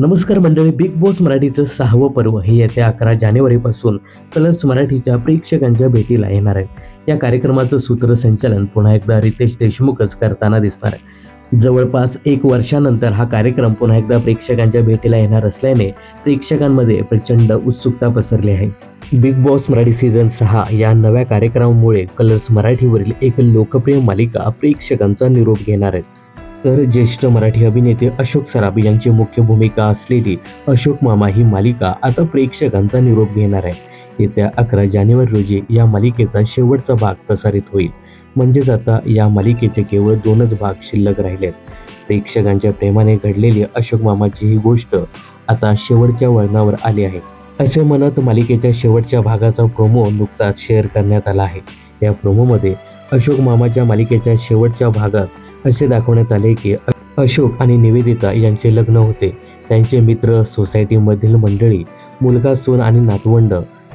नमस्कार मंडळी big boss मराठीचं सहावं पर्व हे येत्या अकरा जानेवारीपासून कलर्स मराठीच्या प्रेक्षकांच्या भेटीला येणार आहे. या कार्यक्रमाचं सूत्रसंचालन पुन्हा एकदा रितेश देशमुखच करताना दिसणार आहे. जवळपास एक वर्षानंतर हा कार्यक्रम पुन्हा एकदा प्रेक्षकांच्या भेटीला येणार असल्याने प्रेक्षकांमध्ये प्रचंड उत्सुकता पसरली आहे. बिग बॉस मराठी सीझन सहा या नव्या कार्यक्रमामुळे कलर्स मराठीवरील एक लोकप्रिय मालिका प्रेक्षकांचा निरोप घेणार आहे तर ज्येष्ठ मराठी अभिनेते अशोक सराफ यांची मुख्य भूमिका असलेली अशोक मामा ही मालिका आता प्रेक्षकांचा निरोप घेणार आहे. येत्या अकरा जानेवारी रोजी या मालिकेचा शेवटचा भाग प्रसारित होईल. म्हणजेच आता या मालिकेचे केवळ दोनच भाग शिल्लक राहिलेत. प्रेक्षकांच्या प्रेमाने घडलेली अशोक मामाची ही गोष्ट आता शेवटच्या वळणावर आली आहे. असे म्हणत मालिकेच्या शेवटच्या भागाचा प्रोमो नुकताच शेअर करण्यात आला आहे. या प्रोमोमध्ये अशोक मामाच्या मालिकेच्या शेवटच्या भागात असे दाखवण्यात आले की अशोक आणि निवेदिता यांचे लग्न होते. त्यांचे मित्र सोसायटीमधील मंडळी मुलगा सोन आणि नातवंड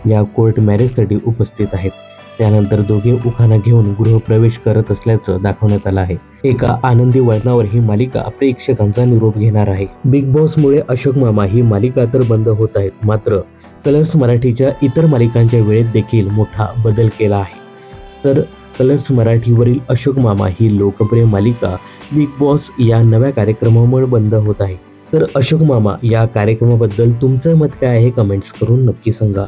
या कोर्ट मॅरेजसाठी उपस्थित आहेत. त्यानंतर दोघे उखाणा घेऊन गृहप्रवेश करत असल्याचं दाखवण्यात आलं आहे. एका आनंदी वळणावर ही मालिका प्रेक्षकांचा निरोप घेणार आहे. बिग बॉसमुळे अशोक मामा ही मालिका तर बंद होत आहेत मात्र कलर्स मराठीच्या इतर मालिकांच्या वेळेत देखील मोठा बदल केला आहे. तर कलर्स मराठीवरील अशोक मामा ही लोकप्रिय मालिका बिग बॉस या नव्या कार्यक्रमामुळे बंद होत आहे. तर अशोक मामा या कार्यक्रमाबद्दल तुमचं मत काय आहे? कमेंट्स करून नक्की सांगा.